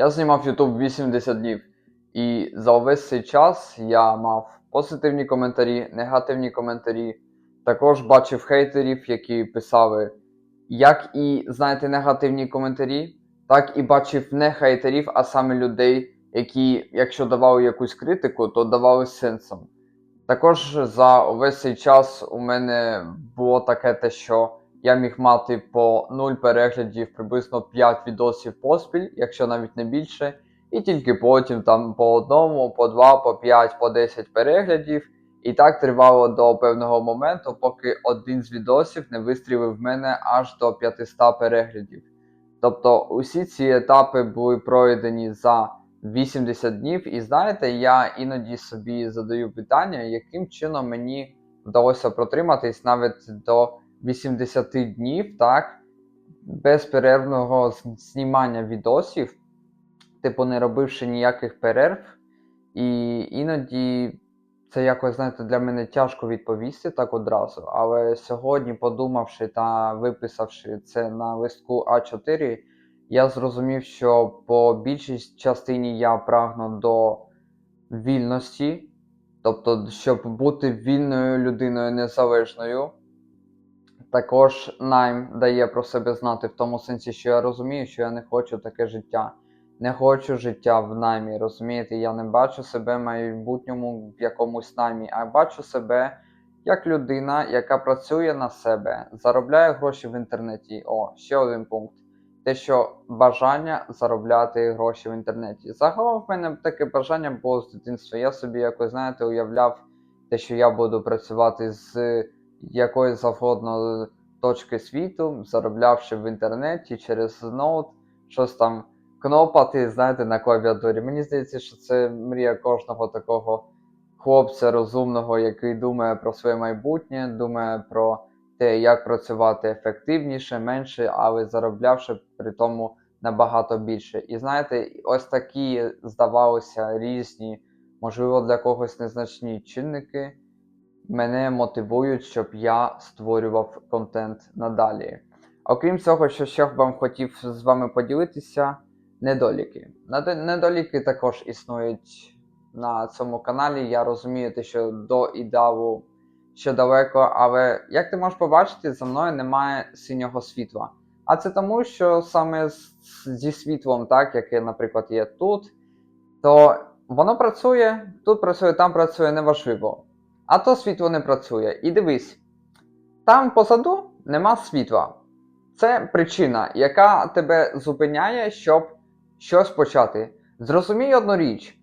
Я знімав YouTube 80 днів, і за увесь цей час я мав позитивні коментарі, негативні коментарі. Також бачив хейтерів, які писали як і, знаєте, негативні коментарі, так і бачив не хейтерів, а саме людей, які, якщо давали якусь критику, то давали сенсом. Також за увесь цей час у мене було таке те, що я міг мати по 0 переглядів, приблизно 5 відосів поспіль, якщо навіть не більше, і тільки потім там по одному, по 2, по 5, по 10 переглядів. І так тривало до певного моменту, поки один з відосів не вистрілив в мене аж до 500 переглядів. Тобто усі ці етапи були пройдені за 80 днів, і знаєте, я іноді собі задаю питання, яким чином мені вдалося протриматись навіть до 80 днів, так, безперервного знімання відосів, типу не робивши ніяких перерв. І іноді це якось, знаєте, для мене тяжко відповісти так одразу. Але сьогодні, подумавши та виписавши це на листку А4, я зрозумів, що по більшій частині я прагну до вільності, тобто, щоб бути вільною людиною незалежною. Також найм дає про себе знати в тому сенсі, що я розумію, що я не хочу таке життя. Не хочу життя в наймі, розумієте? Я не бачу себе в майбутньому в якомусь наймі, а бачу себе як людина, яка працює на себе, заробляє гроші в інтернеті. О, ще один пункт. Те, що бажання заробляти гроші в інтернеті. Загалом в мене таке бажання було з дитинства. Я собі якось, знаєте, уявляв те, що я буду працювати з якої завгодно точки світу, зароблявши в інтернеті через ноут, щось там кнопати, знаєте, на клавіатурі. Мені здається, що це мрія кожного такого хлопця розумного, який думає про своє майбутнє, думає про те, як працювати ефективніше, менше, але зароблявши при тому набагато більше. І знаєте, ось такі здавалося різні, можливо, для когось незначні чинники мене мотивують, щоб я створював контент надалі. Окрім цього, що ще вам хотів з вами поділитися, недоліки. Недоліки також існують на цьому каналі. Я розумію, те, що до ідеалу ще далеко, але як ти можеш побачити, за мною немає синього світла. А це тому, що саме зі світлом, так, яке, наприклад, є тут, то воно працює, тут працює, там працює, неважливо. А то світло не працює. І дивись, там позаду нема світла. Це причина, яка тебе зупиняє, щоб щось почати. Зрозумій одну річ.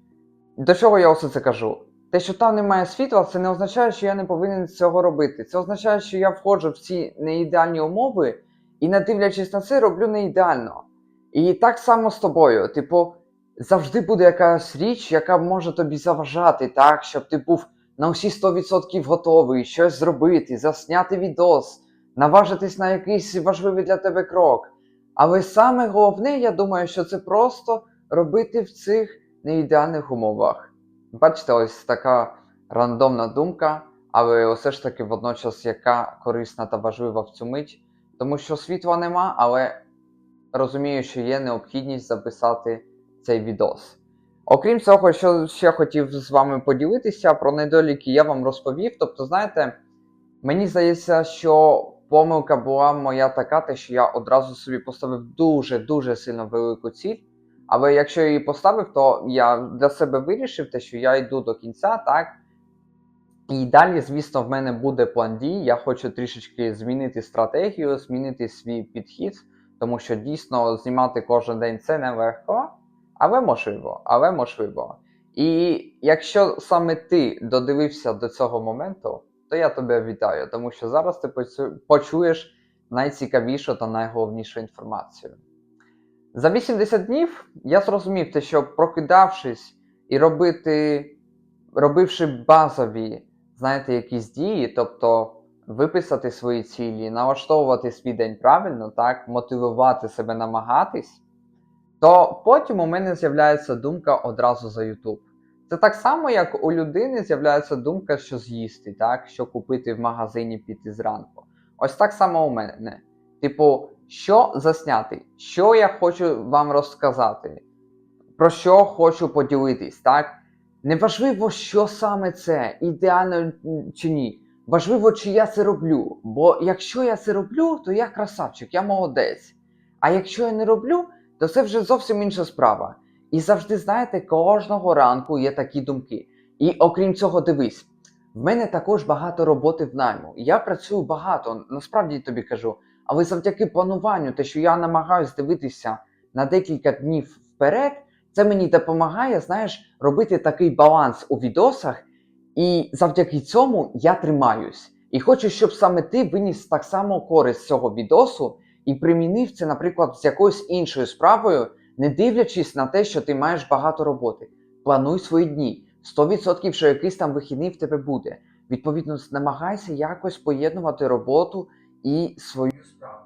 До чого я усе це кажу? Те, що там немає світла, це не означає, що я не повинен цього робити. Це означає, що я входжу в ці неідеальні умови і, не дивлячись на це, роблю не ідеально. І так само з тобою. Типу, завжди буде якась річ, яка може тобі заважати, так, щоб ти був на усі 100% готовий щось зробити, засняти відос, наважитись на якийсь важливий для тебе крок. Але саме головне, я думаю, що це просто робити в цих неідеальних умовах. Бачите, ось така рандомна думка, але все ж таки водночас яка корисна та важлива в цю мить, тому що світла нема, але розумію, що є необхідність записати цей відос. Окрім цього, що ще хотів з вами поділитися про недоліки, я вам розповів. Тобто, знаєте, мені здається, що помилка була моя така, те, що я одразу собі поставив дуже-дуже сильно велику ціль. Але якщо я її поставив, то я для себе вирішив те, що я йду до кінця, так? І далі, звісно, в мене буде план дій. Я хочу трішечки змінити стратегію, змінити свій підхід, тому що дійсно знімати кожен день це нелегко. Але можливо, але можливо. І якщо саме ти додивився до цього моменту, то я тебе вітаю, тому що зараз ти почуєш найцікавішу та найголовнішу інформацію. За 80 днів я зрозумів те, що прокидавшись і робити, робивши базові, знаєте, якісь дії, тобто виписати свої цілі, налаштовувати свій день правильно, так, мотивувати себе намагатись, то потім у мене з'являється думка одразу за YouTube. Це так само, як у людини з'являється думка, що з'їсти, так? що купити в магазині піти зранку. Ось так само у мене. Типу, що засняти, що я хочу вам розказати, про що хочу поділитись, так? Неважливо, що саме це, ідеально чи ні. Важливо, чи я це роблю. Бо якщо я це роблю, то я красавчик, я молодець. А якщо я не роблю, то це вже зовсім інша справа. І завжди, знаєте, кожного ранку є такі думки. І окрім цього, дивись, в мене також багато роботи в найму. Я працюю багато, насправді тобі кажу. Але завдяки плануванню, те, що я намагаюся дивитися на декілька днів вперед, це мені допомагає, знаєш, робити такий баланс у відосах, і завдяки цьому я тримаюсь. І хочу, щоб саме ти виніс так само користь цього відосу і примінив це, наприклад, з якоюсь іншою справою, не дивлячись на те, що ти маєш багато роботи. Плануй свої дні. 100% що якийсь там вихідний в тебе буде. Відповідно, намагайся якось поєднувати роботу і свою справу.